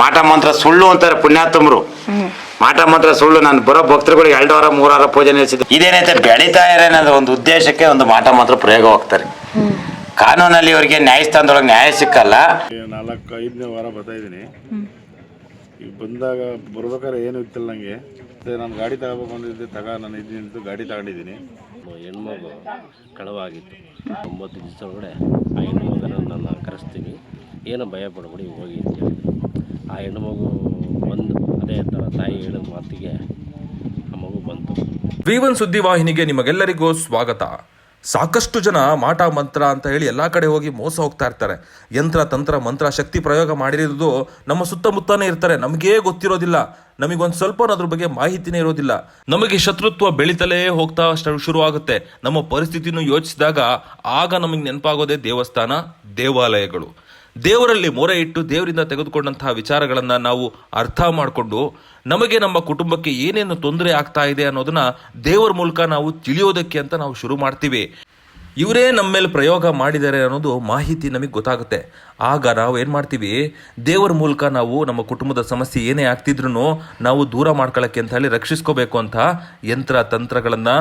ಮಾಟ ಮಂತ್ರ ಸುಳ್ಳು ಅಂತಾರೆ ಪುಣ್ಯಾತ್ಮರು. ಮಾಟ ಮಂತ್ರ ಸುಳ್ಳು ನಾನು ಬರೋ ಭಕ್ತರುಗಳಿಗೆ ಎರಡು ವಾರ ಮೂರು ವಾರ ಪೂಜೆ ನಿಲ್ಲಿಸಿದ್ದು ಇದೇನೈತೆ ಬೆಳೀತಾ ಇರೋನದ ಒಂದು ಉದ್ದೇಶಕ್ಕೆ ಒಂದು ಮಾಟ ಮಂತ್ರ ಪ್ರಯೋಗ ಹೋಗ್ತಾರೆ ಕಾನೂನಲ್ಲಿ ಅವರಿಗೆ ನ್ಯಾಯಸ್ಥಾನದೊಳಗೆ ನ್ಯಾಯ ಸಿಕ್ಕಲ್ಲ. ನಾಲ್ಕು ಐದನೇ ವಾರ ಬರ್ತಾ ಇದ್ದೀನಿ. ಈಗ ಬಂದಾಗ ಬರ್ಬೇಕಾದ್ರೆ ಏನು ಇತ್ತಿಲ್ಲ ನನಗೆ ನಾನು ಗಾಡಿ ತಗೋಬೇಕು ಅಂದಿದ್ದೆ ತಗ ನಾನು ಇದ್ದೀನಿ ಅಂತ ಗಾಡಿ ತಗೊಂಡಿದ್ದೀನಿ. ಹೆಣ್ಮಗು ಕಳವಾಗಿತ್ತು. ಒಂಬತ್ತು ದಿವಸ ಒಳಗಡೆ ಆ ಹೆಣ್ಮಗನ ನಾನು ಕರೆಸ್ತೀನಿ. ಏನು ಭಯ ಪಡಬೇಡಿ ಹೋಗಿ ಅಂತ ಆ ಆ ಹೆಣ್ಮಗು ಬಂದು ಅದೇ ಥರ ತಾಯಿ ಹೇಳಿದ ಮಾತಿಗೆ ಆ ಮಗು ಬಂತು. ವಿ ಒನ್ ಸುದ್ದಿವಾಹಿನಿಗೆ ನಿಮಗೆಲ್ಲರಿಗೂ ಸ್ವಾಗತ. ಸಾಕಷ್ಟು ಜನ ಮಾಟ ಮಂತ್ರ ಅಂತ ಹೇಳಿ ಎಲ್ಲ ಕಡೆ ಹೋಗಿ ಮೋಸ ಹೋಗ್ತಾ ಇರ್ತಾರೆ. ಯಂತ್ರ, ತಂತ್ರ, ಮಂತ್ರ, ಶಕ್ತಿ ಪ್ರಯೋಗ ಮಾಡಿರೋದು ನಮ್ಮ ಸುತ್ತಮುತ್ತನೇ ಇರ್ತಾರೆ. ನಮಗೇ ಗೊತ್ತಿರೋದಿಲ್ಲ. ನಮಗೊಂದು ಸ್ವಲ್ಪ ಅದ್ರ ಬಗ್ಗೆ ಮಾಹಿತಿನೇ ಇರೋದಿಲ್ಲ. ನಮಗೆ ಶತ್ರುತ್ವ ಬೆಳಿತಲೇ ಹೋಗ್ತಾ ಶುರುವಾಗುತ್ತೆ. ನಮ್ಮ ಪರಿಸ್ಥಿತಿನೂ ಯೋಚಿಸಿದಾಗ ಆಗ ನಮಗೆ ನೆನಪಾಗೋದೇ ದೇವಸ್ಥಾನ, ದೇವಾಲಯಗಳು. ದೇವರಲ್ಲಿ ಮೊರೆ ಇಟ್ಟು ದೇವರಿಂದ ತೆಗೆದುಕೊಂಡಂತಹ ವಿಚಾರಗಳನ್ನು ನಾವು ಅರ್ಥ ಮಾಡಿಕೊಂಡು ನಮಗೆ ನಮ್ಮ ಕುಟುಂಬಕ್ಕೆ ಏನೇನು ತೊಂದರೆ ಆಗ್ತಾ ಇದೆ ಅನ್ನೋದನ್ನ ದೇವರ ಮೂಲಕ ನಾವು ತಿಳಿಯೋದಕ್ಕೆ ಅಂತ ನಾವು ಶುರು ಮಾಡ್ತೀವಿ. ಇವರೇ ನಮ್ಮ ಮೇಲೆ ಪ್ರಯೋಗ ಮಾಡಿದ್ದಾರೆ ಅನ್ನೋದು ಮಾಹಿತಿ ನಮಗೆ ಗೊತ್ತಾಗುತ್ತೆ. ಆಗ ನಾವು ಏನು ಮಾಡ್ತೀವಿ? ದೇವರ ಮೂಲಕ ನಾವು ನಮ್ಮ ಕುಟುಂಬದ ಸಮಸ್ಯೆ ಏನೇ ಆಗ್ತಿದ್ರು ನಾವು ದೂರ ಮಾಡ್ಕೊಳ್ಳೋಕ್ಕೆ ಅಂತ ಹೇಳಿ ರಕ್ಷಿಸ್ಕೋಬೇಕು ಅಂತ ಯಂತ್ರ ತಂತ್ರಗಳನ್ನು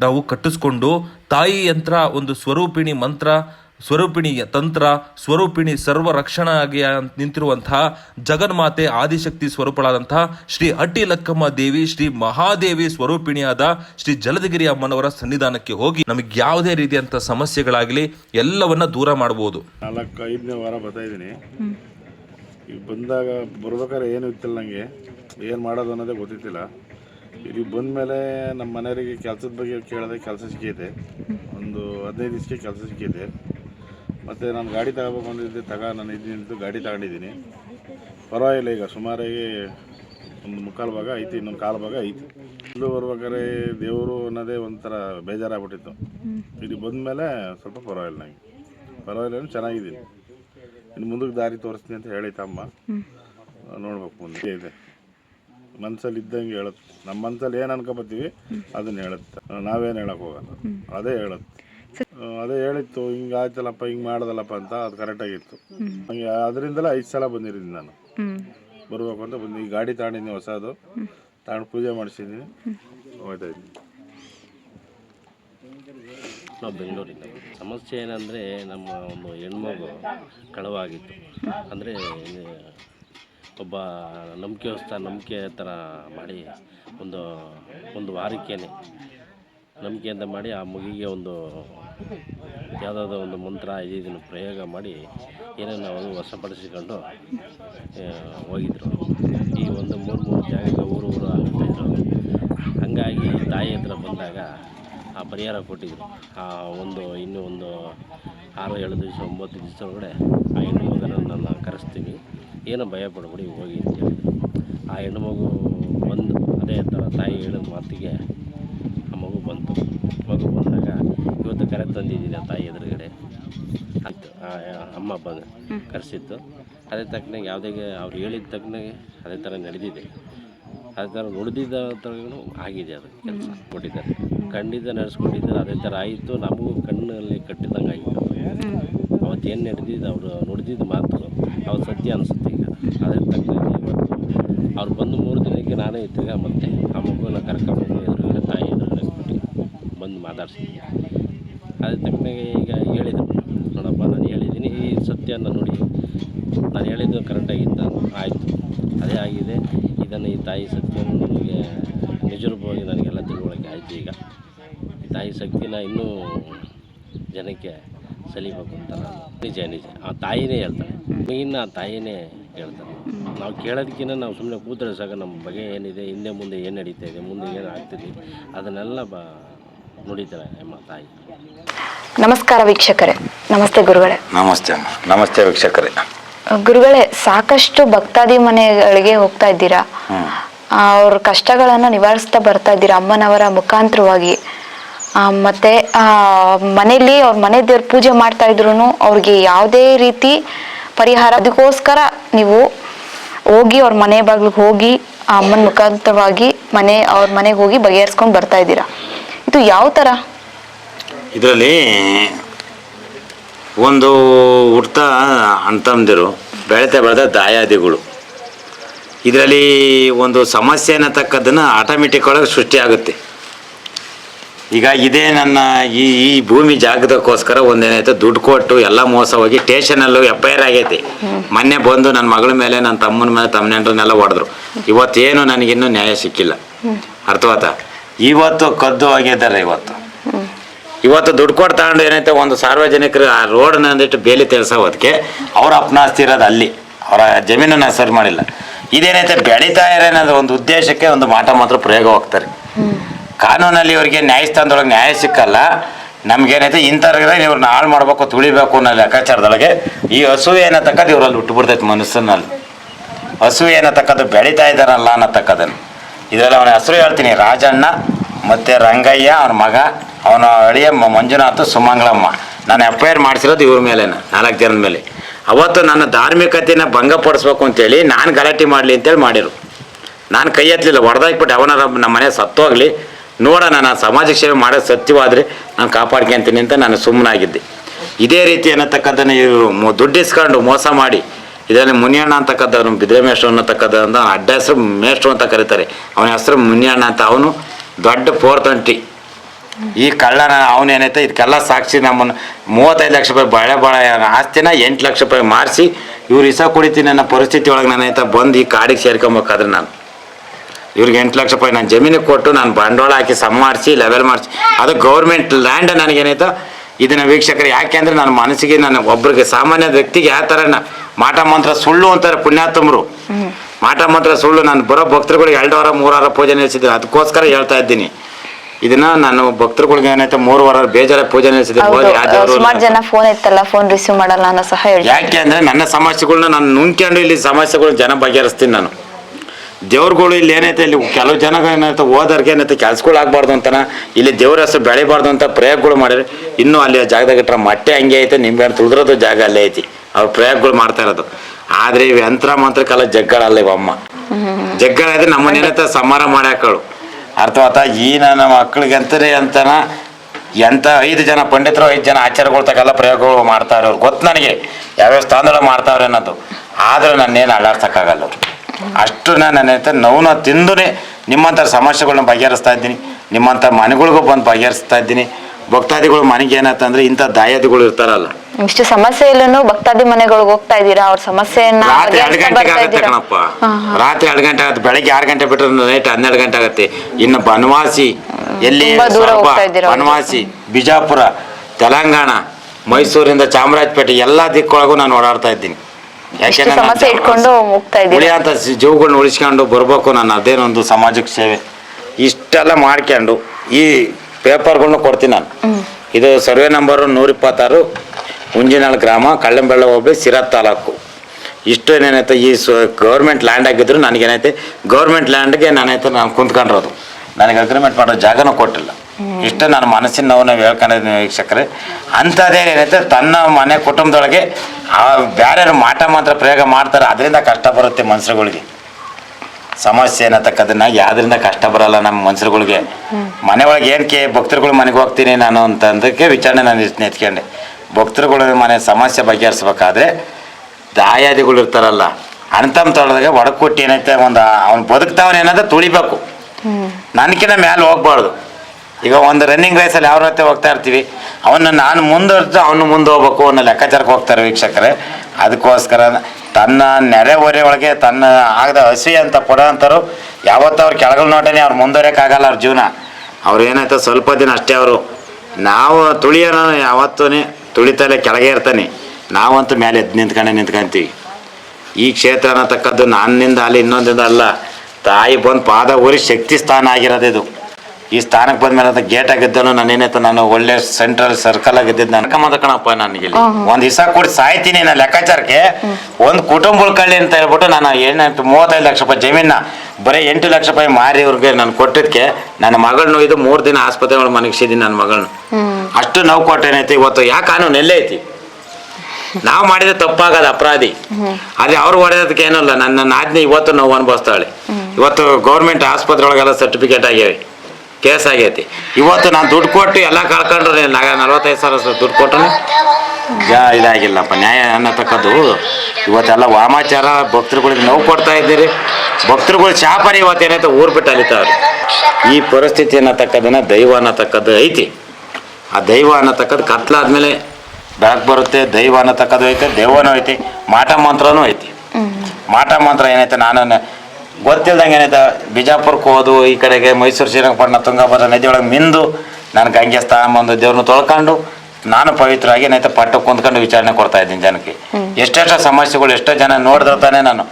ನಾವು ಕಟ್ಟಿಸ್ಕೊಂಡು ತಾಯಿ ಯಂತ್ರ ಒಂದು ಸ್ವರೂಪಿಣಿ ಮಂತ್ರ ಸ್ವರೂಪಿಣಿ ತಂತ್ರ ಸ್ವರೂಪಿಣಿ ಸರ್ವ ರಕ್ಷಣಾಗಿ ನಿಂತಿರುವಂತಹ ಜಗನ್ಮಾತೆ ಆದಿಶಕ್ತಿ ಸ್ವರೂಪಳಾದಂತಹ ಶ್ರೀ ಅಟ್ಟಿ ಲಕ್ಕಮ್ಮ ದೇವಿ ಶ್ರೀ ಮಹಾದೇವಿ ಸ್ವರೂಪಿಣಿಯಾದ ಶ್ರೀ ಜಲದಗಿರಿ ಅಮ್ಮನವರ ಸನ್ನಿಧಾನಕ್ಕೆ ಹೋಗಿ ನಮಗೆ ಯಾವುದೇ ರೀತಿಯಂತ ಸಮಸ್ಯೆಗಳಾಗಲಿ ಎಲ್ಲವನ್ನ ದೂರ ಮಾಡಬಹುದು ನಾಲ್ಕು ಐದನೇ ವಾರ ಬರ್ತಾ ಇದ್ದೀನಿ. ಈಗ ಬಂದಾಗ ಬರ್ಬೇಕಾದ್ರೆ ಏನು ಇತ್ತಿಲ್ಲ ನನಗೆ ಏನು ಮಾಡೋದು ಅನ್ನೋದೇ ಗೊತ್ತಿತ್ತಿಲ್ಲ. ಇಲ್ಲಿ ಬಂದ ಮೇಲೆ ನಮ್ಮ ಮನೆಯವರಿಗೆ ಕೆಲಸದ ಬಗ್ಗೆ ಕೇಳಿದೆ ಕೆಲಸ ಸಿಕ್ಕೈತೆ. ಒಂದು ಹದಿನೈದು ದಿವಸಕ್ಕೆ ಕೆಲಸ ಸಿಕ್ಕೈತೆ. ಮತ್ತು ನಾನು ಗಾಡಿ ತಗೋಬೇಕು ಅಂದಿದ್ದೆ ತಗ ನಾನು ಇದು ನಿಂತು ಗಾಡಿ ತಗೊಂಡಿದ್ದೀನಿ. ಪರವಾಗಿಲ್ಲ ಈಗ ಸುಮಾರಾಗಿ ಒಂದು ಮುಕ್ಕಾಲು ಭಾಗ ಐತಿ ಇನ್ನೊಂದು ಕಾಲು ಭಾಗ ಐತಿ. ಇಲ್ಲೂ ಬರ್ಬೇಕಾದ್ರೆ ದೇವರು ಅನ್ನೋದೇ ಒಂಥರ ಬೇಜಾರಾಗ್ಬಿಟ್ಟಿತ್ತು. ಇಲ್ಲಿ ಬಂದಮೇಲೆ ಸ್ವಲ್ಪ ಪರವಾಗಿಲ್ಲ ನನಗೆ ಪರವಾಗಿಲ್ಲ ಅಂದ್ರೆ ಚೆನ್ನಾಗಿದ್ದೀನಿ. ಇನ್ನು ಮುಂದಕ್ಕೆ ದಾರಿ ತೋರಿಸ್ತೀನಿ ಅಂತ ಹೇಳಿತ ಅಮ್ಮ ನೋಡ್ಬೇಕು ಮುಂದೆ ಇದೆ. ಮನ್ಸಲ್ಲಿ ಇದ್ದಂಗೆ ಹೇಳುತ್ತೆ. ನಮ್ಮ ಮನ್ಸಲ್ಲಿ ಏನು ಅನ್ಕೊಬತ್ತೀವಿ ಅದನ್ನ ಹೇಳುತ್ತೆ. ನಾವೇನು ಹೇಳಕ್ ಹೋಗಲ್ಲ. ಅದೇ ಹೇಳುತ್ತೆ. ಅದೇ ಹೇಳಿತ್ತು ಹಿಂಗೆ ಆಯ್ತಲ್ಲಪ್ಪ ಹಿಂಗೆ ಮಾಡ್ದಲ್ಲಪ್ಪ ಅಂತ ಅದು ಕರೆಕ್ಟಾಗಿತ್ತು ಹಂಗೆ ಅದರಿಂದಲೇ ಐದು ಸಲ ಬಂದಿದ್ದೀನಿ ನಾನು. ಬರ್ಬೇಕು ಅಂತ ಬಂದು ಈ ಗಾಡಿ ತಗೊಂಡಿದ್ದೀನಿ ಹೊಸದು. ತಗೊಂಡು ಪೂಜೆ ಮಾಡಿಸಿದ್ದೀನಿ ಹೋಗ್ತಾ ಇದ್ದೀನಿ ನಾವು ಬೆಂಗಳೂರಿಂದ. ಸಮಸ್ಯೆ ಏನಂದರೆ ನಮ್ಮ ಒಂದು ಹೆಣ್ಮಗು ಕಳವಾಗಿತ್ತು. ಅಂದರೆ ಒಬ್ಬ ನಂಬಿಕೆಸ್ಥ ನಂಬಿಕೆ ಥರ ಮಾಡಿ ಒಂದು ಒಂದು ವಾರಕ್ಕೇನೆ ನಂಬಿಕೆ ಅಂತ ಮಾಡಿ ಆ ಮಗುವಿಗೆ ಒಂದು ಯಾವುದಾದ್ರು ಒಂದು ಮಂತ್ರ ಇದು ಇದನ್ನು ಪ್ರಯೋಗ ಮಾಡಿ ಏನೇನು ಅವರು ವಶಪಡಿಸಿಕೊಂಡು ಹೋಗಿದ್ದರು ಈ ಒಂದು ಮೂರು ಮೂರು ಜಾಗಕ್ಕೆ ಊರು ಊರು ಆಗ್ತಾಯಿದ್ರು ಹಂಗಾಗಿ ತಾಯಿ ಹತ್ರ ಬಂದಾಗ ಆ ಪರಿಹಾರ ಕೊಟ್ಟಿದ್ರು. ಆ ಒಂದು ಇನ್ನೂ ಒಂದು ಆರು ಏಳು ದಿವಸ, ಒಂಬತ್ತು ದಿವಸ ಒಳಗಡೆ ಆ ಹೆಣ್ಣು ಮಗನನ್ನು ನಾನು ಕರೆಸ್ತೀನಿ. ಏನು ಭಯ ಪಡಬೇಡಿ, ಹೋಗಿ ಅಂತ ಹೇಳಿದ್ರು. ಆ ಹೆಣ್ಣು ಮಗು ಬಂದು ಅದೇ ಥರ ತಾಯಿ ಹೇಳಿದ ಮಾತಿಗೆ ಆ ಮಗು ಬಂತು. ಮಗು ಬಂದಾಗ ಇವತ್ತು ಕರೆ ತಂದಿದ್ದೀನಿ ಆ ತಾಯಿ ಎದುರುಗಡೆ. ಆಯಿತು ಅಮ್ಮ ಬಂದು ಕರೆಸಿತ್ತು. ಅದೇ ತಕ್ಕನಾಗ ಯಾವುದೇ ಅವ್ರು ಹೇಳಿದ ತಕ್ಕನಾಗೆ ಅದೇ ಥರ ನಡೆದಿದೆ. ಅದೇ ಥರ ನುಡಿದಿದ್ದ ಥರನೂ ಆಗಿದೆ ಅದು ಕೆಲಸ ಕೊಟ್ಟಿದ್ದಾರೆ. ಖಂಡಿತ ನಡೆಸ್ಕೊಟ್ಟಿದ್ದಾರೆ ಅದೇ ಥರ ಆಯಿತು. ನಮಗೂ ಕಣ್ಣಲ್ಲಿ ಕಟ್ಟಿದಂಗೆ ಆಯಿತು. ಅವತ್ತು ಏನು ನಡೆದಿದ್ದು ಅವರು ನುಡಿದಿದ್ದು ಮಾತು ಅವ್ರು ಸತ್ಯ ಅನಿಸುತ್ತೆ ಈಗ. ಅದೇ ತಕ್ಕನಾಗಿ ಇವತ್ತು ಅವ್ರು ಬಂದು ಮೂರು ದಿನಕ್ಕೆ ನಾನೇ ತಿರ್ಗಾ ಮತ್ತೆ ಆ ಮಗುನ ಕರ್ಕೊಂಡ್ಬಂದು ಎದುರುಗಡೆ ತಾಯಿ ಎದುರುಗಡೆ ಕೊಟ್ಟು ಬಂದು ಮಾತಾಡ್ಸಿದ್ದೀನಿ. ಅದೇ ತಕ್ಕನಾಗೆ ಈಗ ಹೇಳಿದ್ರು. ನೋಡಪ್ಪ, ನಾನು ಹೇಳಿದ್ದೀನಿ, ಈ ಸತ್ಯನ ನೋಡಿ. ನಾನು ಹೇಳಿದ್ದು ಕರೆಕ್ಟಾಗಿತ್ತ ಆಯಿತು. ಅದೇ ಆಗಿದೆ. ಇದನ್ನು ಈ ತಾಯಿ ಸತ್ಯ ನನಗೆ ನಿಜರೂಪವಾಗಿ ನನಗೆಲ್ಲ ತಿಳುವಳಿಕೆ ಆಯಿತು ಈಗ. ಈ ತಾಯಿ ಶಕ್ತಿನ ಇನ್ನೂ ಜನಕ್ಕೆ ಸಲೀಬೇಕು ಅಂತ ನಾನು. ನಿಜ ನಿಜ. ಆ ತಾಯಿನೇ ಹೇಳ್ತಾಳೆ. ಇನ್ನು ಆ ತಾಯಿನೇ ಹೇಳ್ತಾನೆ ನಾವು ಕೇಳೋದಕ್ಕಿಂತ ನಾವು ಸುಮ್ಮನೆ ಕೂತ್ರೆ ಸಾಕು, ನಮ್ಮ ಬಗ್ಗೆ ಏನಿದೆ, ಹಿಂದೆ ಮುಂದೆ ಏನು ನಡೀತಾ ಇದೆ, ಮುಂದೆ ಏನು ಆಗ್ತಿದೆ, ಅದನ್ನೆಲ್ಲ ಬ ನುಡಿತಾಳೆ ನಮ್ಮ ತಾಯಿ. ನಮಸ್ಕಾರ ವೀಕ್ಷಕರೇ. ನಮಸ್ತೆ ಗುರುಗಳೇ. ನಮಸ್ತೆ ಅಮ್ಮ. ನಮಸ್ತೆ ವೀಕ್ಷಕರೇ. ಗುರುಗಳೇ ಸಾಕಷ್ಟು ಭಕ್ತಾದಿ ಮನೆಗಳಿಗೆ ಹೋಗ್ತಾ ಇದ್ದೀರಾ? ಅವ್ರ ಕಷ್ಟಗಳನ್ನ ನಿವಾರಿಸ್ತಾ ಬರ್ತಾ ಇದ್ದೀರಾ ಅಮ್ಮನವರ ಮುಖಾಂತರವಾಗಿ? ಆ, ಮತ್ತೆ ಆ ಮನೆಯಲ್ಲಿ ಅವ್ರ ಮನೆ ದೇವ್ರ ಪೂಜೆ ಮಾಡ್ತಾ ಇದ್ರು ಅವ್ರಿಗೆ ಯಾವುದೇ ರೀತಿ ಪರಿಹಾರ? ಅದಕ್ಕೋಸ್ಕರ ನೀವು ಹೋಗಿ ಅವ್ರ ಮನೆ ಬಾಗಿಲಿಗೆ ಹೋಗಿ ಆ ಅಮ್ಮನ ಮುಖಾಂತರವಾಗಿ ಮನೆ ಅವ್ರ ಮನೆಗೆ ಹೋಗಿ ಬಗೆಹರಿಸ್ಕೊಂಡು ಬರ್ತಾ ಇದ್ದೀರಾ? ಇದು ಯಾವ ಥರ ಇದರಲ್ಲಿ ಒಂದು ಹುಡ್ತಾ ಅಂತಂದಿರು, ಬೆಳೆತ ಬೆಳೆದ ದಾಯಾದಿಗಳು. ಇದರಲ್ಲಿ ಒಂದು ಸಮಸ್ಯೆ ಅನ್ನತಕ್ಕದನ್ನು ಆಟೋಮೆಟಿಕ್ ಒಳಗೆ ಸೃಷ್ಟಿಯಾಗುತ್ತೆ ಈಗ ಇದೇ ನನ್ನ ಈ ಈ ಭೂಮಿ ಜಾಗದಕ್ಕೋಸ್ಕರ ಒಂದೇನಾಯ್ತು ದುಡ್ಡು ಕೊಟ್ಟು ಎಲ್ಲ ಮೋಸ ಹೋಗಿ ಸ್ಟೇಷನಲ್ಲೂ ಎಫ್ ಐ ಆರ್ ಆಗೈತಿ. ಮೊನ್ನೆ ಬಂದು ನನ್ನ ಮಗಳ ಮೇಲೆ, ನನ್ನ ತಮ್ಮನ ಮೇಲೆ, ತಮ್ಮ ನೆಂಟ್ರನ್ನೆಲ್ಲ ಹೊಡೆದ್ರು. ಇವತ್ತೇನು ನನಗಿನ್ನೂ ನ್ಯಾಯ ಸಿಕ್ಕಿಲ್ಲ. ಅರ್ಥವಾತ ಇವತ್ತು ಕದ್ದು ಆಗಿದ್ದಾರೆ ಇವತ್ತು. ಇವತ್ತು ದುಡ್ಡು ಕೊಟ್ಟು ತಗೊಂಡು ಏನೈತೆ, ಒಂದು ಸಾರ್ವಜನಿಕರು ಆ ರೋಡ್ ನಂದಿಟ್ಟು ಬೇಲಿ ತೆರೆಸೋದಕ್ಕೆ ಅವ್ರ ಅಪ್ನಾಸ್ತಿ ಇರೋದು ಅಲ್ಲಿ. ಅವರ ಜಮೀನನ್ನ ಸರಿ ಮಾಡಿಲ್ಲ. ಇದೇನೈತೆ, ಬೆಳೀತಾ ಇರೋದು ಒಂದು ಉದ್ದೇಶಕ್ಕೆ ಒಂದು ಮಾಟ ಮಾತ್ರ ಪ್ರಯೋಗ ಹೋಗ್ತಾರೆ. ಕಾನೂನಲ್ಲಿ ಇವರಿಗೆ ನ್ಯಾಯಸ್ಥಾನದೊಳಗೆ ನ್ಯಾಯ ಸಿಕ್ಕಲ್ಲ. ನಮ್ಗೇನೈತೆ ಇಂಥವ್ರಿಗೆ ಇವ್ರನ್ನ ಹಾಳು ಮಾಡ್ಬೇಕು, ತುಳಿಬೇಕು ಅನ್ನೋ ಲೆಕ್ಕಾಚಾರದೊಳಗೆ ಈ ಹಸುವೆ ಏನತಕ್ಕದ್ದು ಇವರಲ್ಲಿ ಹುಟ್ಟುಬಿಡ್ತೈತೆ ಮನಸ್ಸಿನಲ್ಲಿ ಹಸು ಏನತಕ್ಕದ್ದು ಬೆಳೀತಾ ಇದ್ದಾರಲ್ಲ ಅನ್ನತಕ್ಕದನ್ನು ಇದರಲ್ಲಿ ಅವನ ಹೆಸರು ಹೇಳ್ತೀನಿ, ರಾಜಣ್ಣ, ಮತ್ತು ರಂಗಯ್ಯ ಅವನ ಮಗ, ಅವನ ಅಳಿಯ ಮಂಜುನಾಥ, ಸುಮಂಗಳಮ್ಮ. ನಾನು ಎಫ್ ಐ ಆರ್ ಮಾಡಿಸಿರೋದು ಇವ್ರ ಮೇಲೆ ನಾಲ್ಕು ಜನದ ಮೇಲೆ. ಅವತ್ತು ನನ್ನ ಧಾರ್ಮಿಕತೆನ ಭಂಗಪಡಿಸ್ಬೇಕು ಅಂತೇಳಿ ನಾನು ಗಲಾಟೆ ಮಾಡಲಿ ಅಂತೇಳಿ ಮಾಡಿರು. ನಾನು ಕೈ ಎತ್ತಲಿಲ್ಲ, ಹೊಡೆದಾಕ್ಬಿಟ್ಟು ಅವನ ನಮ್ಮ ಮನೆ ಸತ್ತೋಗಲಿ. ನೋಡೋಣ, ನಾನು ಸಮಾಜ ಸೇವೆ ಮಾಡೋದು ಸತ್ಯವಾದರೆ ನಾನು ಕಾಪಾಡ್ಕೊಂತೀನಿ ಅಂತ ನಾನು ಸುಮ್ಮನಾಗಿದ್ದೆ. ಇದೇ ರೀತಿ ಅನ್ನತಕ್ಕಂಥ ಇವರು ಮೊ- ದುಡ್ಡು ಇಸ್ಕೊಂಡು ಮೋಸ ಮಾಡಿ ಇದರಲ್ಲಿ ಮುನಿಯಣ್ಣ ಅಂತಕ್ಕಂಥವ್ರು ಬಿದ್ರೆ ಮೇಷ್ಟ್ರು ಅನ್ನತಕ್ಕಂಥ ಅಡ್ಡ ಹೆಸರು ಮೇಷ್ಟ್ರು ಅಂತ ಕರೀತಾರೆ. ಅವನ ಹೆಸರು ಮುನಿಯಣ್ಣ ಅಂತ. ಅವನು ದೊಡ್ಡ ಫೋರ್ ಟ್ವೆಂಟಿ ಈ ಕಳ್ಳನ ಅವನೇನೈತೆ ಇದಕ್ಕೆಲ್ಲ ಸಾಕ್ಷಿ ನಮ್ಮನ್ನು ಮೂವತ್ತೈದು ಲಕ್ಷ ರೂಪಾಯಿ ಬಾಳೆ ಬಾಳೆ ಆಸ್ತಿನ ಎಂಟು ಲಕ್ಷ ರೂಪಾಯಿ ಮಾರಿಸಿ ಇವ್ರು ಇಸ ಕುಡಿತೀನಿ ಅನ್ನೋ ಪರಿಸ್ಥಿತಿ ಒಳಗೆ ನಾನೈತ ಬಂದು ಈ ಕಾಡಿಗೆ ಸೇರ್ಕೊಬೇಕಾದ್ರೆ ನಾನು. ಇವ್ರಿಗೆ ಎಂಟು ಲಕ್ಷ ರೂಪಾಯಿ ನಾನು ಜಮೀನಿಗೆ ಕೊಟ್ಟು ನಾನು ಬಂಡವಾಳ ಹಾಕಿ ಸಮ್ ಮಾಡಿಸಿ ಲೆವೆಲ್ ಮಾಡಿಸಿ. ಅದು ಗೌರ್ಮೆಂಟ್ ಲ್ಯಾಂಡ್ ನನಗೇನಾಯ್ತು ಇದನ್ನು ವೀಕ್ಷಕರು ಯಾಕೆ ಅಂದರೆ ನನ್ನ ಮನಸ್ಸಿಗೆ, ನನ್ನ ಒಬ್ರಿಗೆ, ಸಾಮಾನ್ಯ ವ್ಯಕ್ತಿಗೆ ಯಾವ ಥರ ಮಾಟ ಮಂತ್ರ ಸುಳ್ಳು ಅಂತಾರೆ ಪುಣ್ಯಾತ್ಮರು. ಮಾಟ ಮಂತ್ರ ಸುಳ್ಳು ನಾನು ಬರೋ ಭಕ್ತರುಗಳಿಗೆ ಎರಡು ವಾರ ಮೂರು ವಾರ ಪೂಜೆ ನಿಲ್ಲಿಸಿದ್ದೀನಿ ಅದಕ್ಕೋಸ್ಕರ ಹೇಳ್ತಾ ಇದ್ದೀನಿ. ಇದನ್ನ ನಾನು ಭಕ್ತರುಗಳಿಗೆ ಏನೈತೆ ಮೂರು ವಾರ ಬೇಜಾರ ಪೂಜೆ ನಿಲ್ಲಿಸಿದ್ದೆ ಹೌದು. ಸುಮಾರು ಜನ ಫೋನ್ ಎತ್ತಲ್ಲ ಫೋನ್ ರಿಸೀವ್ ಮಾಡಲ್ಲ ಅನ್ನೋ ಸಹ ಹೇಳಿ ಯಾಕೆ ಅಂದ್ರೆ ನನ್ನ ಸಮಸ್ಯೆಗಳನ್ನ ನಾನು ನುಂಗ್ಕೊಂಡು ಇಲ್ಲಿ ಸಮಸ್ಯೆಗಳು ಜನ ಬಗೆಹರಿಸ್ತೀನಿ ನಾನು. ದೇವ್ರುಗಳು ಇಲ್ಲಿ ಏನೈತೆ ಇಲ್ಲಿ ಕೆಲವು ಜನ ಏನಾಯ್ತು ಹೋದವ್ರಿಗೆ ಏನೈತೆ ಕೆಲ್ಸಗಳು ಆಗ್ಬಾರ್ದು ಅಂತನ ಇಲ್ಲಿ ದೇವ್ರ ಹೆಸರು ಬೆಳಿಬಾರ್ದು ಅಂತ ಪ್ರಯೋಗಗಳು ಮಾಡಿದ್ರೆ ಇನ್ನು ಅಲ್ಲಿ ಜಾಗದಾಗ ಇಟ್ಟರೆ ಮಟ್ಟೆ ಹಂಗೆ ಐತೆ ನಿಂಬೆ ತುಳಿದ್ರದ್ದು ಜಾಗ ಅಲ್ಲೇ ಐತಿ. ಅವ್ರು ಪ್ರಯೋಗಗಳು ಮಾಡ್ತಾ ಇರೋದು. ಆದ್ರೆ ಇವ್ ಯಂತ್ರ ಮಂತ್ರಕ್ಕೆಲ್ಲ ಜಗ್ಗಳಲ್ಲ ಇವಮ್ಮ ಜಗ್ಗಳ ಇದ್ರೆ ನಮ್ಮನ್ನ ಏನೈತೆ ಸಮಾರ ಮಾಡ್ಯಾಕಳು ಅರ್ಥವಾತ, ಈ ನನ್ನ ಅಂತಾರೆ ಅಂತನ ಎಂಥ ಐದು ಜನ ಪಂಡಿತರು ಐದು ಜನ ಆಚಾರ್ಯಗಳು ತಗೆಲ್ಲ ಪ್ರಯೋಗಗಳು ಮಾಡ್ತಾವ್ರೆ ಅವ್ರು ಗೊತ್ತು ನನಗೆ, ಯಾವ್ಯಾವ ಸ್ಥಾನದೊಳಗೆ ಮಾಡ್ತಾವ್ರೆ ಅನ್ನೋದು. ಆದ್ರೆ ನನ್ನೇನು ಅಳ್ಳಾಡ್ಸೋಕ್ಕಾಗಲ್ಲ ಅವ್ರು. ಅಷ್ಟು ನಾನು ನನ್ನ ನೋವನ್ನ ತಿಂದುನೇ ನಿಮ್ಮಂಥ ಸಮಸ್ಯೆಗಳನ್ನ ಬಗೆಹರಿಸ್ತಾ ಇದ್ದೀನಿ. ನಿಮ್ಮಂಥ ಮನೆಗಳಿಗೂ ಬಂದು ಬಗೆಹರಿಸ್ತಾ ಇದ್ದೀನಿ. ಭಕ್ತಾದಿಗಳು ಮನೆಗೆ ಏನಂತಂದ್ರೆ ಇಂಥ ದಾಯಾದಿಗಳು ಇರ್ತಾರಲ್ಲ. ಇಷ್ಟು ಸಮಸ್ಯೆಯಲ್ಲೂ ಭಕ್ತಾದಿ ಮನೆಗಳಿಗೆ ಹೋಗ್ತಾ ಇದ್ದೀರಾ? ಅವ್ರ ಸಮಸ್ಯೆಯನ್ನ ರಾತ್ರಿ ಎರಡು ಗಂಟೆಗೆ ಆಗುತ್ತೆ ಕಣಪ್ಪ. ರಾತ್ರಿ ಎರಡು ಗಂಟೆ ಆಗುತ್ತೆ ಬೆಳಗ್ಗೆ ಆರು ಗಂಟೆ ಬಿಟ್ಟರೆ ನೈಟ್ ಹನ್ನೆರಡು ಗಂಟೆ ಆಗುತ್ತೆ. ಇನ್ನು ಬನವಾಸಿ ಎಲ್ಲಿ ತುಂಬಾ ದೂರ ಸ್ವಲ್ಪ ಹೋಗ್ತಾ ಇದ್ದೀರಾ. ಬನವಾಸಿ ಬಿಜಾಪುರ ತೆಲಂಗಾಣ ಮೈಸೂರಿಂದ ಚಾಮರಾಜಪೇಟೆ ಎಲ್ಲಾ ದಿಕ್ಕೊಳಗೂ ನಾನು ಓಡಾಡ್ತಾ ಇದ್ದೀನಿ. ಇಷ್ಟು ಸಮಸ್ಯೆ ಇಟ್ಕೊಂಡು ಹೋಗ್ತಾ ಇದ್ದೀರಾ? ಉಳಿಯಂತ ಜೀವಗಳನ್ನ ಉಳಿಸ್ಕೊಂಡು ಬರಬೇಕು ನಾನು ಅದೇನೊಂದು ಸಮಾಜಕ್ಕೆ ಸೇವೆ. ಇಷ್ಟೆಲ್ಲ ಮಾಡ್ಕೊಂಡು ಈ ಪೇಪರ್ಗಳನ್ನು ಕೊಡ್ತೀನಿ ನಾನು. ಇದು ಸರ್ವೆ ನಂಬರ್ ನೂರ ಇಪ್ಪತ್ತಾರು ಹುಂಜಿನಾಳ್ ಗ್ರಾಮ ಕಳ್ಳಂಬೆಳ್ಳ ಹೋಬಳಿ ಸಿರಾ ತಾಲೂಕು. ಇಷ್ಟು ಏನೇನೈತೆ ಈ ಸ ಗೌರ್ಮೆಂಟ್ ಲ್ಯಾಂಡ್ ಆಗಿದ್ರು ನನಗೇನೈತೆ ಗೌರ್ಮೆಂಟ್ ಲ್ಯಾಂಡ್ಗೆ ನಾನೈತೆ ನಾನು ಕುಂತ್ಕೊಂಡಿರೋದು. ನನಗೆ ಅಗ್ರಿಮೆಂಟ್ ಮಾಡೋ ಜಾಗನೂ ಕೊಟ್ಟಿಲ್ಲ. ಇಷ್ಟು ನನ್ನ ಮನಸ್ಸಿನ ನೋವನ್ನ ನಾವು ವೀಕ್ಷಕರೇ. ಅಂಥದ್ದೇ ಏನೈತೆ ತನ್ನ ಮನೆ ಕುಟುಂಬದೊಳಗೆ ಆ ಬೇರೆ ಮಾಟ ಮಾತ್ರ ಪ್ರಯೋಗ ಮಾಡ್ತಾರೆ ಅದರಿಂದ ಕಷ್ಟ ಬರುತ್ತೆ ಮನುಷ್ಯರುಗಳಿಗೆ ಸಮಸ್ಯೆ ಏನತಕ್ಕದನ್ನ ಯಾವ್ದ್ರಿಂದ ಕಷ್ಟ ಬರಲ್ಲ ನಮ್ಮ ಮನುಷ್ಯರುಗಳಿಗೆ ಮನೆ ಒಳಗೆ ಏನಕ್ಕೆ ಭಕ್ತರುಗಳು ಮನೆಗೆ ಹೋಗ್ತೀನಿ ನಾನು ಅಂತಂದಕ್ಕೆ ವಿಚಾರಣೆ ನಾನು ಎತ್ಕೊಂಡೆ ಭಕ್ತರುಗಳ ಮನೆ ಸಮಸ್ಯೆ ಬಗೆಹರಿಸ್ಬೇಕಾದ್ರೆ ದಾಯಾದಿಗಳು ಇರ್ತಾರಲ್ಲ ಅಣ್ತಮ್ಮ ತೊಳೆದಾಗ ಒಡಕೊಟ್ಟು ಏನೈತೆ, ಒಂದು ಅವ್ನು ಬದುಕ್ತಾವನ ಏನಾದ್ರೆ ತುಳಿಬೇಕು. ನನಗಿನ್ನ ಮೇಲೆ ಹೋಗ್ಬಾರ್ದು. ಈಗ ಒಂದು ರನ್ನಿಂಗ್ ರೇಸಲ್ಲಿ ಯಾವ ರೀತಿ ಹೋಗ್ತಾ ಇರ್ತೀವಿ. ಅವನ್ನ ನಾನು ಮುಂದುವರೆದು ಅವನು ಮುಂದೆ ಹೋಗ್ಬೇಕು ಅನ್ನೋ ಲೆಕ್ಕಾಚಾರಕ್ಕೆ ಹೋಗ್ತಾರೆ ವೀಕ್ಷಕರೇ. ಅದಕ್ಕೋಸ್ಕರ ತನ್ನ ನೆರೆಹೊರೆ ಒಳಗೆ ತನ್ನ ಆಗದ ಹಸಿ ಅಂತ ಪಡೋ ಅಂತಾರು ಯಾವತ್ತೂ ಅವ್ರು ಕೆಳಗಲ್ ನೋಟನೇ ಅವ್ರು ಮುಂದುವರೆಯೋಕ್ಕಾಗಲ್ಲ ಅವ್ರ ಜೀವನ. ಅವ್ರು ಏನಾಯ್ತು, ಸ್ವಲ್ಪ ದಿನ ಅಷ್ಟೇ ಅವರು. ನಾವು ತುಳಿಯೋಣ ಯಾವತ್ತೂ ತುಳಿತಲೇ ಕೆಳಗೆ ಇರ್ತಾನೆ. ನಾವಂತೂ ಮೇಲೆ ಎದ್ದು ನಿಂತ್ಕೊಂಡೆ ನಿಂತ್ಕೊಂತೀವಿ. ಈ ಕ್ಷೇತ್ರ ಅನ್ನತಕ್ಕದ್ದು ನನ್ನಿಂದ ಅಲ್ಲಿ, ಇನ್ನೊಂದಿಂದ ಅಲ್ಲ. ತಾಯಿ ಬಂದು ಪಾದ ಊರಿ ಶಕ್ತಿ ಸ್ಥಾನ ಆಗಿರೋದಿದು ಈ ಸ್ಥಾನಕ್ಕೆ ಬಂದ್ಮೇಲೆ ಅದು ಗೇಟ್ ಆಗಿದ್ದನು ನಾನೇನಾಯ್ತು ನಾನು ಒಳ್ಳೆ ಸೆಂಟ್ರಲ್ ಸರ್ಕಲ್ ಆಗಿದ್ದೆ ನಾನು ಕಣಪ್ಪ ನನಗೆ ಇಲ್ಲಿ. ಒಂದ್ ದಿವಸ ಕೂಡಿ ಸಾಯ್ತೀನಿ ನಾನು ಲೆಕ್ಕಾಚಾರಕ್ಕೆ. ಒಂದು ಕುಟುಂಬ ಉಳ್ಕೊಳ್ಳಿ ಅಂತ ಹೇಳ್ಬಿಟ್ಟು ನಾನು ಏನಾಯ್ತು ಮೂವತ್ತೈದು ಲಕ್ಷ ರೂಪಾಯಿ ಜಮೀನ ಬರೀ ಎಂಟು ಲಕ್ಷ ರೂಪಾಯಿ ಮಾರಿ ಅವ್ರಿಗೆ ನಾನು ಕೊಟ್ಟಿದ್ಕೆ ನನ್ನ ಮಗಳನ್ನ ಇದು ಮೂರು ದಿನ ಆಸ್ಪತ್ರೆ ಒಳಗೆ ಮನಗಿಸಿದ್ದೀನಿ ನನ್ನ ಮಗಳನ್ನ. ಅಷ್ಟು ನೋವು ಕೊಟ್ಟೇನೈತಿ ಇವತ್ತು ಯಾಕೆ ಕಾನೂನು ಎಲ್ಲೇ ಐತಿ? ನಾವು ಮಾಡಿದ ತಪ್ಪಾಗದ ಅಪರಾಧಿ. ಅದೇ ಅವ್ರು ಹೊಡೆಯೋದಕ್ಕೆ ಏನಲ್ಲ ನನ್ನ ಆಜ್ಞೆ ಇವತ್ತು ನೋವು ಅನುಭವಿಸ್ತಾಳೆ. ಇವತ್ತು ಗೌರ್ಮೆಂಟ್ ಆಸ್ಪತ್ರೆ ಒಳಗೆಲ್ಲ ಸರ್ಟಿಫಿಕೇಟ್ ಆಗ್ಯಾವೆ. ಕೇಸ್ ಆಗೈತಿ. ಇವತ್ತು ನಾನು ದುಡ್ಡು ಕೊಟ್ಟು ಎಲ್ಲ ಕಳ್ಕೊಂಡ್ರೆ ನಲ್ವತ್ತೈದು ಸಾವಿರ ದುಡ್ಡು ಕೊಟ್ರೆ? ಜಾ ಇದಾಗಿಲ್ಲಪ್ಪ. ನ್ಯಾಯ ಅನ್ನತಕ್ಕದ್ದು ಇವತ್ತೆಲ್ಲ ವಾಮಾಚಾರ ಭಕ್ತರುಗಳಿಗೆ ನೋವು ಕೊಡ್ತಾ ಇದ್ದೀರಿ. ಭಕ್ತರುಗಳು ಚಾಪರಿ ಇವತ್ತೇನೈತೆ ಊರು ಬಿಟ್ಟು ಅಲಿತಾವ್ರಿ. ಈ ಪರಿಸ್ಥಿತಿ ಅನ್ನತಕ್ಕದನ್ನ ದೈವ ಅನ್ನತಕ್ಕದ್ದು ಐತಿ. ಆ ದೈವ ಅನ್ನತಕ್ಕದ್ದು ಕತ್ಲಾದ್ಮೇಲೆ ಬೆಳಕು ಬರುತ್ತೆ ದೈವ ಅನ್ನತಕ್ಕದ್ದು ಐತೆ ದೈವನೂ ಐತಿ ಮಾಟ ಮಂತ್ರನೂ ಐತಿ. ಮಾಟ ಮಂತ್ರ ಏನೈತೆ ನಾನು ಗೊತ್ತಿಲ್ದಂಗೆ ಏನೈತೆ ಬಿಜಾಪುರಕ್ಕೆ ಹೋದು ಈ ಕಡೆಗೆ ಮೈಸೂರು ಶ್ರೀರಂಗಪಟ್ಟಣ ತುಂಗಭದ್ರಾ ನದಿ ಒಳಗೆ ಮಿಂದು ನಾನು ಗಂಗೆ ಸ್ಥಾನಬಂದು ದೇವ್ರನ್ನ ತೊಳ್ಕೊಂಡು ನಾನು ಪವಿತ್ರವಾಗಿ ಏನೈತೆ ಪಟ್ಟ ಕುಂತ್ಕೊಂಡು ವಿಚಾರಣೆ ಕೊಡ್ತಾ ಇದ್ದೀನಿ ಜನಕ್ಕೆ. ಎಷ್ಟೆಷ್ಟೋ ಸಮಸ್ಯೆಗಳು ಎಷ್ಟೋ ಜನ ನೋಡಿದ್ರೆ ತಾನೇ ನಾನು.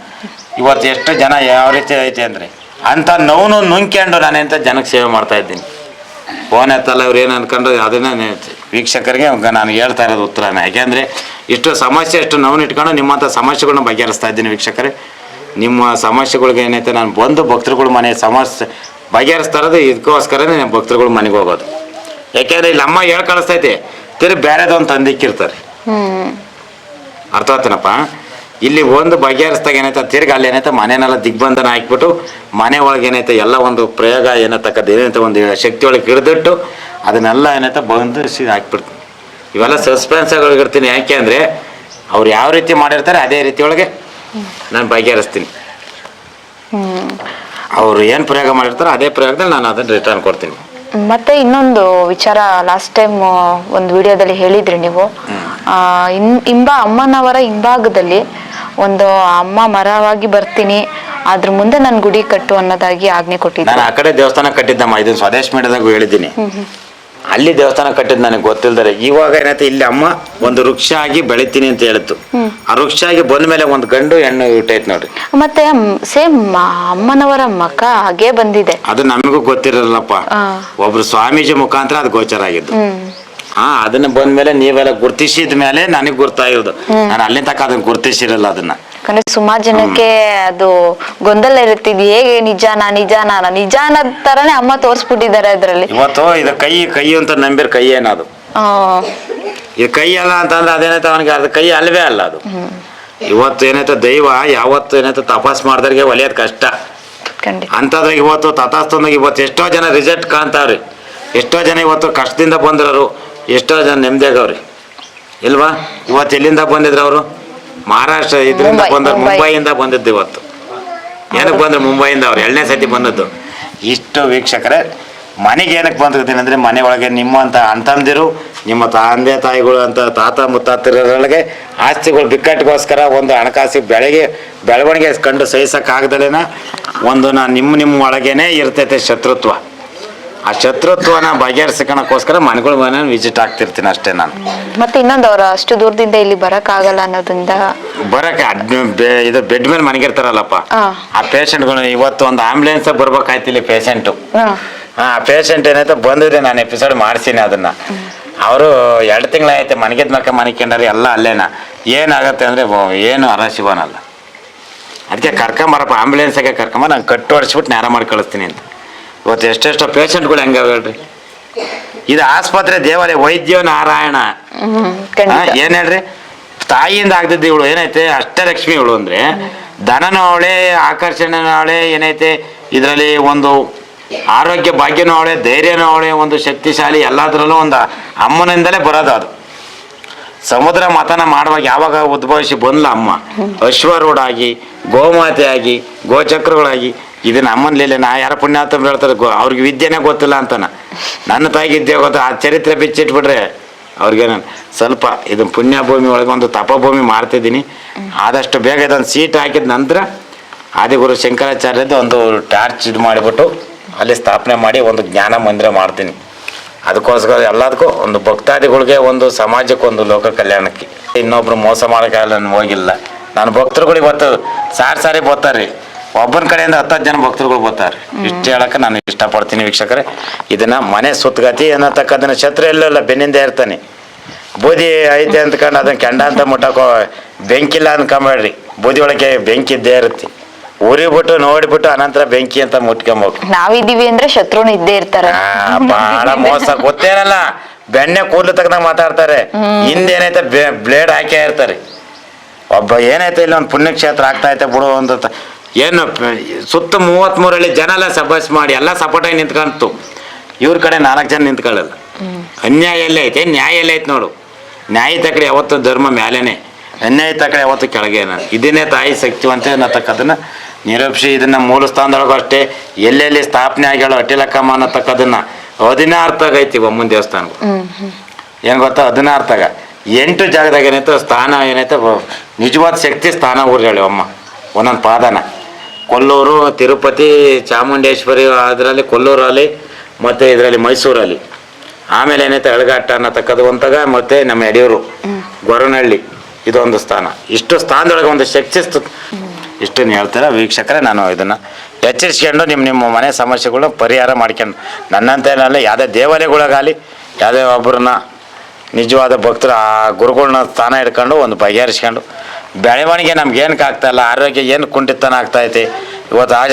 ಇವತ್ತು ಎಷ್ಟು ಜನ ಯಾವ ರೀತಿ ಐತೆ ಅಂದರೆ ಅಂಥ ನೋವು ನುಂಗ್ಕೊಂಡು ನಾನು ಎಂತ ಜನಕ್ಕೆ ಸೇವೆ ಮಾಡ್ತಾ ಇದ್ದೀನಿ. ಫೋನ್ ಎತ್ತಲ್ಲ ಅವ್ರು ಏನು ಅನ್ಕೊಂಡು ಅದನ್ನೇ ವೀಕ್ಷಕರಿಗೆ ನಾನು ಹೇಳ್ತಾ ಇರೋದು ಉತ್ತರನ. ಯಾಕೆಂದರೆ ಇಷ್ಟು ಸಮಸ್ಯೆ ಎಷ್ಟು ನೋವು ಇಟ್ಕೊಂಡು ನಿಮ್ಮಂಥ ಸಮಸ್ಯೆಗಳನ್ನ ಬಗೆಹರಿಸ್ತಾ ಇದ್ದೀನಿ ವೀಕ್ಷಕರೇ. ನಿಮ್ಮ ಸಮಸ್ಯೆಗಳಿಗೆ ಏನೈತೆ ನಾನು ಬಂದು ಭಕ್ತರುಗಳ ಮನೆ ಸಮಸ್ಯೆ ಬಗೆಹರಿಸ್ತಾ ಇರೋದು ಇದಕ್ಕೋಸ್ಕರನೇ ನಾನು ಭಕ್ತರುಗಳ ಮನೆಗೆ ಹೋಗೋದು. ಯಾಕೆಂದರೆ ಇಲ್ಲಿ ಅಮ್ಮ ಹೇಳಿ ಕಳಿಸ್ತೈತೆ ತಿರು ಬೇರೆದೊಂದು ತಂದಿಕ್ಕಿರ್ತಾರೆ ಅರ್ಥ ಆಯ್ತೇನಪ್ಪ? ಇಲ್ಲಿ ಒಂದು ಬಗೆಹರಿಸ್ದಾಗ ಏನೈತೆ ತಿರ್ಗಿ ಅಲ್ಲಿ ಏನೈತೆ ಮನೆನೆಲ್ಲ ದಿಗ್ಬಂಧನ ಹಾಕ್ಬಿಟ್ಟು ಮನೆ ಒಳಗೆ ಏನೈತೆ ಎಲ್ಲ ಒಂದು ಪ್ರಯೋಗ ಏನತಕ್ಕದ್ದು ಏನೈತೆ ಒಂದು ಶಕ್ತಿ ಒಳಗೆ ಹಿಡಿದಿಟ್ಟು ಅದನ್ನೆಲ್ಲ ಏನೈತೆ ಬಂದು ಸಿ ಹಾಕ್ಬಿಡ್ತೀನಿ. ಇವೆಲ್ಲ ಸಸ್ಪೆನ್ಸ್ಗಳಿರ್ತೀನಿ ಯಾಕೆ ಅಂದರೆ ಅವ್ರು ಯಾವ ರೀತಿ ಮಾಡಿರ್ತಾರೆ ಅದೇ ರೀತಿ ಒಳಗೆ ನಾನು ಬಗೆಹರಿಸ್ತೀನಿ. ಅವರು ಏನು ಪ್ರಯೋಗ ಮಾಡಿರ್ತಾರೋ ಅದೇ ಪ್ರಯೋಗದಲ್ಲಿ ನಾನು ಅದನ್ನು ರಿಟರ್ನ್ ಕೊಡ್ತೀನಿ. ಮತ್ತೆ ಇನ್ನೊಂದು ವಿಚಾರ ಲಾಸ್ಟ್ ಟೈಮ್ ಒಂದು ವಿಡಿಯೋದಲ್ಲಿ ಹೇಳಿದ್ರಿ ನೀವು. ಹಿಂಬ ಅಮ್ಮನವರ ಹಿಂಭಾಗದಲ್ಲಿ ಒಂದು ಅಮ್ಮ ಮರವಾಗಿ ಬರ್ತೀನಿ ಅದ್ರ ಮುಂದೆ ನಾನು ಗುಡಿ ಕಟ್ಟು ಅನ್ನೋದಾಗಿ ಆಜ್ಞೆ ಕೊಟ್ಟಿದ್ದೆ. ನಾನು ಆ ಕಡೆ ದೇವಸ್ಥಾನ ಕಟ್ಟಿದ್ದಮ್ಮ ಇದನ್ನು ಸ್ವದೇಶ್ ಮೀಡಿಯಾದಾಗ ಹೇಳಿದ್ದೀನಿ. ಅಲ್ಲಿ ದೇವಸ್ಥಾನ ಕಟ್ಟಿದ್ ನನಗೆ ಗೊತ್ತಿಲ್ದರೆ. ಇವಾಗ ಏನಾಯ್ತು ಇಲ್ಲಿ ಅಮ್ಮ ಒಂದು ವೃಕ್ಷ ಆಗಿ ಬೆಳಿತೀನಿ ಅಂತ ಹೇಳಿತ್ತು ಆ ವೃಕ್ಷ ಆಗಿ ಬಂದ ಮೇಲೆ ಒಂದು ಗಂಡು ಹೆಣ್ಣು ಇಟ್ಟೈತ್ ನೋಡ್ರಿ. ಮತ್ತೆ ಸೇಮ್ ಅಮ್ಮನವರ ಮಕ ಹಾಗೆ ಬಂದಿದೆ. ಅದು ನಮಗೂ ಗೊತ್ತಿರಲ್ಲಪ್ಪ. ಒಬ್ರು ಸ್ವಾಮೀಜಿ ಮುಖಾಂತರ ಅದು ಗೋಚರ ಆಗಿದ್ದು. ಹಾ ಅದನ್ನ ಬಂದ್ಮೇಲೆ ನೀವೆಲ್ಲ ಗುರ್ತಿಸಿದ ಮೇಲೆ ನನಗೆ ಗುರ್ತಾಗಿರೋದು. ನಾನು ಅಲ್ಲಿಂದ ತನಕ ಅದನ್ನ ಗುರ್ತಿಸಿರಲ್ಲ ಅದನ್ನ. ಯಾಕಂದ್ರೆ ಸುಮಾರು ಜನಕ್ಕೆ ಅದು ಗೊಂದಲ ಇರುತ್ತೆ ಇದು ಹೇಗೆ ನಿಜಾನ ನಿಜಾನ ನಿಜ ಅನ್ನೋದ್ ತರನೇ ಅಮ್ಮ ತೋರಿಸ್ಬಿಟ್ಟಿದ್ದಾರೆ ಅದ್ರಲ್ಲಿ. ಇವತ್ತು ಇದು ಕೈ ಕೈ ಅಂತ ನಂಬಿರ್ ಕೈ ಏನದು? ಆ, ಇದು ಕೈ ಅಲ್ಲ ಅಂತಂದ್ರೆ ಅದೇನೈತೆ ಅವನಿಗೆ ಅದು ಕೈ ಅಲ್ವೇ ಅಲ್ಲ ಅದು. ಇವತ್ತು ಏನೈತೆ ದೈವ ಯಾವತ್ತು ಏನೈತೆ ತಪಾಸ್ ಮಾಡ್ದವ್ರಿಗೆ ಒಲಿಯೋದು ಕಷ್ಟ. ಖಂಡಿತ. ಅಂಥದ್ರಾಗ ಇವತ್ತು ತಥಾಸ್ತಂದಾಗ ಇವತ್ತು ಎಷ್ಟೋ ಜನ ರಿಸಲ್ಟ್ ಕಾಣ್ತಾವ್ರಿ. ಎಷ್ಟೋ ಜನ ಇವತ್ತು ಕಷ್ಟದಿಂದ ಬಂದ್ರವ್ರು ಎಷ್ಟೋ ಜನ ನೆಮ್ಮದಿಯಾಗವ್ರಿ. ಇಲ್ವಾ? ಇವತ್ತು ಎಲ್ಲಿಂದ ಬಂದಿದ್ರು ಅವರು? ಮಹಾರಾಷ್ಟ್ರ ಇದರಿಂದ ಮುಂಬೈ, ಬಂದ ಮುಂಬೈ. ಮುಂಬೈಯಿಂದ ಬಂದದ್ದು ಇವತ್ತು. ಏನಕ್ಕೆ ಬಂದ್ರೆ ಮುಂಬೈಯಿಂದ ಅವ್ರು? ಎರಡನೇ ಸತಿ ಬಂದದ್ದು. ಇಷ್ಟು ವೀಕ್ಷಕರೇ ಮನೆಗೆ ಏನಕ್ಕೆ ಬಂದಿರ್ತೀನಿ ಅಂದರೆ ಮನೆ ಒಳಗೆ ನಿಮ್ಮಂಥ ಅಂತಂದಿರು ನಿಮ್ಮ ತಂದೆ ತಾಯಿಗಳು ಅಂತ ತಾತ ಮುತ್ತಾತರೊಳಗೆ ಆಸ್ತಿಗಳು ಬಿಕ್ಕಟ್ಟಿಗೋಸ್ಕರ ಒಂದು ಹಣಕಾಸಿ ಬೆಳಗ್ಗೆ ಬೆಳವಣಿಗೆ ಕಂಡು ಸಹಿಸೋಕ್ಕಾಗ್ದಲೇನ ಒಂದು ನಾನು ನಿಮ್ಮ ನಿಮ್ಮ ಒಳಗೇನೆ ಇರ್ತೈತೆ ಶತ್ರುತ್ವ. ಆ ಶತ್ರುತ್ವನ ಬಗೆಹರಿಸ್ಕೊಳಕ್ಕೋಸ್ಕರ ಮನೆಗಳ ಮನೆ ವಿಸಿಟ್ ಆಗ್ತಿರ್ತೀನಿ ಅಷ್ಟೇ ನಾನು. ಮತ್ತೆ ಇನ್ನೊಂದು ಅವ್ರು ಅಷ್ಟು ದೂರದಿಂದ ಇಲ್ಲಿ ಬರಕ್ ಆಗಲ್ಲ ಅನ್ನೋದ್ರಿಂದ? ಬರಕ್ಕೆ ಅದ್ ಬೆ- ಇದು ಬೆಡ್ ಮೇಲೆ ಮನೆಗಿರ್ತಾರಲ್ಲಪ್ಪ. ಆ. ಪೇಷಂಟ್ ಪೇಷಂಟ್ಗಳು ಇವತ್ತು ಒಂದು ಆಂಬುಲೆನ್ಸ್ ಬರ್ಬೇಕಾಯ್ತು ಇಲ್ಲಿ ಪೇಷಂಟು ಹಾ. ಆ ಪೇಷಂಟ್ ಏನಾಯ್ತು ಬಂದಿದೆ ನಾನು ಎಪಿಸೋಡ್ ಮಾಡ್ಸೀನಿ ಅದನ್ನ. ಅವರು ಎರಡು ತಿಂಗಳಾಯ್ತು ಮನೆಗೆದ್ ಮಕ್ಕ ಮನಿಕೊಂಡ್ರೆ ಎಲ್ಲ ಅಲ್ಲೇನ? ಏನಾಗತ್ತೆ ಅಂದ್ರೆ ಏನು ಅರಶಿವನಲ್ಲ ಅದಕ್ಕೆ ಕರ್ಕೊಂಬರಪ್ಪ ಆಂಬುಲೆನ್ಸ್ ಕರ್ಕೊಂಬ ನಾನು ಕಟ್ಟು ಹೊಡಿಸ್ಬಿಟ್ಟು ನೇರ ಮಾಡಿ ಕಳಿಸ್ತೀನಿ ಅಂತ. ಇವತ್ತು ಎಷ್ಟೆಷ್ಟೋ ಪೇಷಂಟ್ಗಳು ಹೆಂಗೆ ಹೇಳ್ರಿ ಇದು ಆಸ್ಪತ್ರೆ ದೇವಾಲಯ ವೈದ್ಯ ನಾರಾಯಣ. ಏನ್ ಹೇಳ್ರಿ? ತಾಯಿಯಿಂದ ಆಗ್ತದ ಇವಳು ಏನೈತೆ? ಅಷ್ಟಲಕ್ಷ್ಮಿ ಇವಳು ಅಂದ್ರೆ. ಧನನೂ ಅವಳೆ ಆಕರ್ಷಣೆನೂ ಅವಳೆ ಏನೈತೆ? ಇದರಲ್ಲಿ ಒಂದು ಆರೋಗ್ಯ ಭಾಗ್ಯನೂ ಅವಳೆ ಧೈರ್ಯನೂ ಅವಳೆ ಒಂದು ಶಕ್ತಿಶಾಲಿ ಎಲ್ಲದರಲ್ಲೂ ಒಂದು ಅಮ್ಮನಿಂದಲೇ ಬರೋದು ಅದು. ಸಮುದ್ರ ಮತನ ಮಾಡುವಾಗ ಯಾವಾಗ ಉದ್ಭವಿಸಿ ಬಂದ್ಲ ಅಮ್ಮ? ಅಶ್ವರೂಢಾಗಿ ಗೋಮಾತೆ ಆಗಿ ಗೋಚಕ್ರಗಳಾಗಿ ಇದನ್ನ ಅಮ್ಮನ ಲೀಲೆ, ನಾ ಯಾರ ಪುಣ್ಯಾತ್ಮ ಹೇಳ್ತಾರೆ ಅವ್ರಿಗೆ ವಿದ್ಯೆನೇ ಗೊತ್ತಿಲ್ಲ ಅಂತಾನ. ನನ್ನ ತಾಯಿಗೆ ವಿದ್ಯೆ ಗೊತ್ತ, ಆ ಚರಿತ್ರೆ ಬಿಚ್ಚಿಟ್ಬಿಟ್ರೆ ಅವ್ರಿಗೆ ನಾನು ಸ್ವಲ್ಪ ಇದು ಪುಣ್ಯ ಭೂಮಿ ಒಳಗೆ ಒಂದು ತಪಭೂಮಿ ಮಾಡ್ತಿದ್ದೀನಿ ಆದಷ್ಟು ಬೇಗ ಇದೊಂದು ಸೀಟ್ ಹಾಕಿದ ನಂತರ ಆದಿಗುರು ಶಂಕರಾಚಾರ್ಯದ್ದು ಒಂದು ಟಾರ್ಚ್ ಇದು ಮಾಡಿಬಿಟ್ಟು ಅಲ್ಲಿ ಸ್ಥಾಪನೆ ಮಾಡಿ ಒಂದು ಜ್ಞಾನ ಮಂದಿರ ಮಾಡ್ತೀನಿ. ಅದಕ್ಕೋಸ್ಕರ ಎಲ್ಲದಕ್ಕೂ ಒಂದು ಭಕ್ತಾದಿಗಳಿಗೆ ಒಂದು ಸಮಾಜಕ್ಕೆ ಒಂದು ಲೋಕ ಕಲ್ಯಾಣಕ್ಕೆ. ಇನ್ನೊಬ್ರು ಮೋಸ ಮಾಡೋಕ್ಕಾಗಲ್ಲ ಹೋಗಿಲ್ಲ. ನಾನು ಭಕ್ತರುಗಳಿಗೆ ಇವತ್ತು ಸಾರಿ ಸಾರಿ ಬರ್ತಾರೆ ಒಬ್ಬನ ಕಡೆಯಿಂದ ಹತ್ತತ್ತು ಜನ ಭಕ್ತರುಗಳು ಬರ್ತಾರೆ. ಇಷ್ಟು ಹೇಳಕ್ಕೆ ನಾನು ಇಷ್ಟಪಡ್ತೀನಿ ವೀಕ್ಷಕರೇ. ಇದನ್ನ ಮನೆ ಸುತ್ತಗತಿ ಅನ್ನತಕ್ಕದನ್ನ ಛತ್ರ ಎಲ್ಲೆಲ್ಲ ಬೆನ್ನಿಂದ ಇರ್ತಾನೆ ಬೂದಿ ಐತೆ ಅಂದ್ಕೊಂಡು ಅದನ್ನ ಕೆಂಡ ಅಂತ ಮುಟ್ಟಕೋ ಬೆಂಕಿಲ್ಲ ಅನ್ಕೊಂಬೇಡ್ರಿ. ಬೂದಿ ಒಳಗೆ ಬೆಂಕಿ ಇದ್ದೇ ಇರುತ್ತೆ. ಉರಿ ಬಿಟ್ಟು ನೋಡಿಬಿಟ್ಟು ಅನಂತರ ಬೆಂಕಿ ಅಂತ ಮುಟ್ಕೊಂಬೇಕು. ನಾವಿದೀವಿ ಅಂದ್ರೆ ಶತ್ರುನು ಇದ್ದೇ ಇರ್ತಾರೆ. ಬಹಳ ಮೋಸ. ಗೊತ್ತೇನಲ್ಲ ಬೆಣ್ಣೆ ಕೂದಲು ತಕ್ಕಂದಾಗ ಮಾತಾಡ್ತಾರೆ. ಹಿಂದೇನೈತೆ ಬ್ಲೇಡ್ ಹಾಕೇ ಇರ್ತಾರೆ. ಒಬ್ಬ ಏನೈತೆ ಇಲ್ಲಿ ಒಂದು ಪುಣ್ಯಕ್ಷೇತ್ರ ಆಗ್ತಾ ಐತೆ ಬಿಡು ಒಂದು ತ- ಏನು, ಸುತ್ತ ಮೂವತ್ಮೂರಲ್ಲಿ ಜನ ಎಲ್ಲ ಸಬಸ್ ಮಾಡಿ ಎಲ್ಲ ಸಪೋರ್ಟಾಗಿ ನಿಂತ್ಕೊಂತು. ಇವ್ರ ಕಡೆ ನಾಲ್ಕು ಜನ ನಿಂತ್ಕೊಳ್ಳಲ್ಲ. ಅನ್ಯಾಯ ಎಲ್ಲ ಐತೆ, ನ್ಯಾಯ ಎಲ್ಲ ಐತೆ ನೋಡು. ನ್ಯಾಯ ತಕಡೆ ಯಾವತ್ತು ಧರ್ಮ ಮ್ಯಾಲೇನೆ. ಅನ್ಯಾಯ ತಕಡೆ ಯಾವತ್ತು ಕೆಳಗೆ ಇದನ್ನೇ ತಾಯಿ ಶಕ್ತಿವಂತೆ ಅನ್ನತಕ್ಕದನ್ನ ನಿರೂಪಿಸಿ, ಇದನ್ನ ಮೂಲ ಸ್ಥಾನದೊಳಗೂ ಅಷ್ಟೇ ಎಲ್ಲೆಲ್ಲಿ ಸ್ಥಾಪನೆ ಆಗ್ಯಾಳೋ ಅಟ್ಟಿಲಕ್ಕಮ್ಮ ಅನ್ನತಕ್ಕದನ್ನ ಹದಿನಾರು ಐತಿ ಒಮ್ಮನ್ ಹ್ಮ್ ಏನು ಗೊತ್ತಾ? ಹದಿನಾರು ತಗ ಎಂಟು ಜಾಗದಾಗ ಏನೈತೆ ಸ್ಥಾನ ಏನೈತೆ ನಿಜವಾದ ಶಕ್ತಿ ಸ್ಥಾನ ಊರ್ಗಳು ಅಮ್ಮ. ಒಂದೊಂದು ಪಾದನ. ಕೊಲ್ಲೂರು ತಿರುಪತಿ ಚಾಮುಂಡೇಶ್ವರಿ ಅದರಲ್ಲಿ ಕೊಲ್ಲೂರಲ್ಲಿ ಮತ್ತು ಇದರಲ್ಲಿ ಮೈಸೂರಲ್ಲಿ. ಆಮೇಲೆ ಏನೈತೆ ಅಳಗಾಟ ಅನ್ನತಕ್ಕದ್ದು ಅಂತಾಗ ಮತ್ತು ನಮ್ಮ ಯಡಿಯೂರು ಗೊರನಹಳ್ಳಿ ಇದೊಂದು ಸ್ಥಾನ. ಇಷ್ಟು ಸ್ಥಾನದೊಳಗೆ ಒಂದು ಶಕ್ತಿ ಇಷ್ಟನ್ನು ಹೇಳ್ತಾರೆ ವೀಕ್ಷಕರೇ ನಾನು ಇದನ್ನು ಎಚ್ಚರಿಸ್ಕೊಂಡು ನಿಮ್ಮ ನಿಮ್ಮ ಮನೆ ಸಮಸ್ಯೆಗಳನ್ನ ಪರಿಹಾರ ಮಾಡ್ಕೊಂಡು ನನ್ನಂತೇನಲ್ಲ ಯಾವುದೇ ದೇವಾಲಯಗಳಿಗಾಗಲಿ ಯಾವುದೇ ಒಬ್ಬರನ್ನ ನಿಜವಾದ ಭಕ್ತರು ಆ ಗುರುಗಳನ್ನ ಸ್ಥಾನ ಇಟ್ಕೊಂಡು ಒಂದು ಬಗೆಹರಿಸ್ಕೊಂಡು ಬೆಳವಣಿಗೆ ನಮ್ಗೆ ಏನಕ್ಕೆ ಆಗ್ತಾ ಇಲ್ಲ? ಆರೋಗ್ಯ ಏನು ಕುಂಠಿತನ ಆಗ್ತೈತಿ ಇವತ್ತು ಆಜ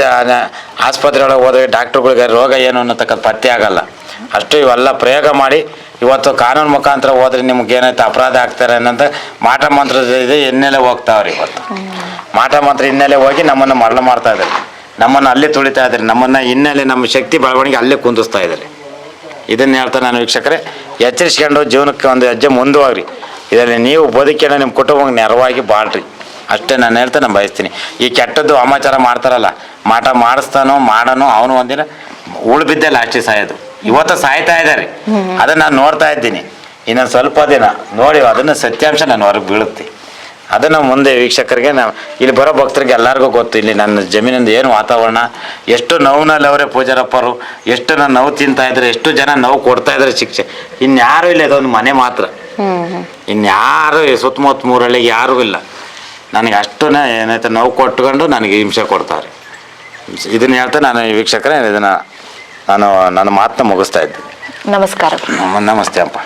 ಆಸ್ಪತ್ರೆ ಒಳಗೆ ಹೋದ್ರೆ ಡಾಕ್ಟ್ರುಗಳಿಗೆ ರೋಗ ಏನು ಅನ್ನತಕ್ಕದ್ದು ಪತ್ತೆ ಆಗಲ್ಲ. ಅಷ್ಟು ಇವೆಲ್ಲ ಪ್ರಯೋಗ ಮಾಡಿ ಇವತ್ತು ಕಾನೂನು ಮುಖಾಂತರ ಹೋದ್ರೆ ನಿಮ್ಗೆ ಏನೈತೆ ಅಪರಾಧ ಆಗ್ತಾರೆ ಅನ್ನೋದು ಮಾಟ ಮಂತ್ರದ ಇದು, ಹಿನ್ನೆಲೆ ಹೋಗ್ತಾವ್ರಿ ಇವತ್ತು. ಮಾಟ ಮಂತ್ರ ಹಿನ್ನೆಲೆ ಹೋಗಿ ನಮ್ಮನ್ನು ಮರಳು ಮಾಡ್ತಾ ಇದ್ದಾರೆ. ನಮ್ಮನ್ನು ಅಲ್ಲೇ ತುಳಿತಾ ಇದ್ದಾರೆ. ನಮ್ಮನ್ನು ಹಿನ್ನೆಲೆ ನಮ್ಮ ಶಕ್ತಿ ಬೆಳವಣಿಗೆ ಅಲ್ಲೇ ಕುಂದಿಸ್ತಾ ಇದ್ದಾರೆ. ಇದನ್ನು ಹೇಳ್ತಾ ನಾನು ವೀಕ್ಷಕರೇ, ಎಚ್ಚರಿಸ್ಕೊಂಡು ಜೀವನಕ್ಕೆ ಒಂದು ಹೆಜ್ಜೆ ಮುಂದುವರಿ ಇದರಲ್ಲಿ ನೀವು ಬದುಕಿನ ನಿಮ್ಮ ಕುಟುಂಬಕ್ಕೆ ನೆರವಾಗಿ ಬಾಳ್ರಿ. ಅಷ್ಟೇ ನಾನು ಹೇಳ್ತಾ ನಾನು ಬಯಸ್ತೀನಿ. ಈ ಕೆಟ್ಟದ್ದು ಅಮಾಚಾರ ಮಾಡ್ತಾರಲ್ಲ ಮಾಟ ಮಾಡಿಸ್ತಾನೋ ಮಾಡನೋ ಅವನು ಒಂದಿನ ಉಳು ಬಿದ್ದೆ ಲಾಸ್ಟಿಗೆ ಸಾಯೋದು. ಇವತ್ತು ಸಾಯ್ತಾ ಇದ್ದಾರೆ. ಅದನ್ನ ನಾನು ನೋಡ್ತಾ ಇದ್ದೀನಿ. ಇನ್ನೊಂದು ಸ್ವಲ್ಪ ದಿನ ನೋಡಿ ಅದನ್ನ ಸತ್ಯಾಂಶ ನಾನು ಹೊರಗೆ ಬೀಳುತ್ತೆ. ಅದನ್ನು ಮುಂದೆ ವೀಕ್ಷಕರಿಗೆ ನಾವು ಇಲ್ಲಿ ಬರೋ ಭಕ್ತರಿಗೆ ಎಲ್ಲರಿಗೂ ಗೊತ್ತು ಇಲ್ಲಿ ನನ್ನ ಜಮೀನಿಂದ ಏನು ವಾತಾವರಣ ಎಷ್ಟು ನೋವಿನಲ್ಲಿ ಅವರೇ ಪೂಜಾರಪ್ಪರು ಎಷ್ಟು ನಾನು ನೋವು ತಿಂತಾ ಇದ್ರೆ ಎಷ್ಟು ಜನ ನೋವು ಕೊಡ್ತಾ ಇದ್ದಾರೆ ಶಿಕ್ಷೆ. ಇನ್ಯಾರೂ ಇಲ್ಲ ಇದೊಂದು ಮನೆ ಮಾತ್ರ. ಇನ್ಯಾರು ಸುತ್ತಮುತ್ತ ಮೂರಳ್ಳಿಗೆ ಯಾರೂ ಇಲ್ಲ. ನನಗೆ ಅಷ್ಟು ಏನಾಯ್ತು ನೋವು ಕೊಟ್ಕೊಂಡು ನನಗೆ ಹಿಂಸೆ ಕೊಡ್ತಾರೆ. ಇದನ್ನ ಹೇಳ್ತಾ ನಾನು ವೀಕ್ಷಕರೇ ಇದನ್ನು ನಾನು ನನ್ನ ಮಾತನ್ನ ಮುಗಿಸ್ತಾ ಇದ್ದೀನಿ. ನಮಸ್ಕಾರ. ನಮಸ್ತೆ ಅಪ್ಪ.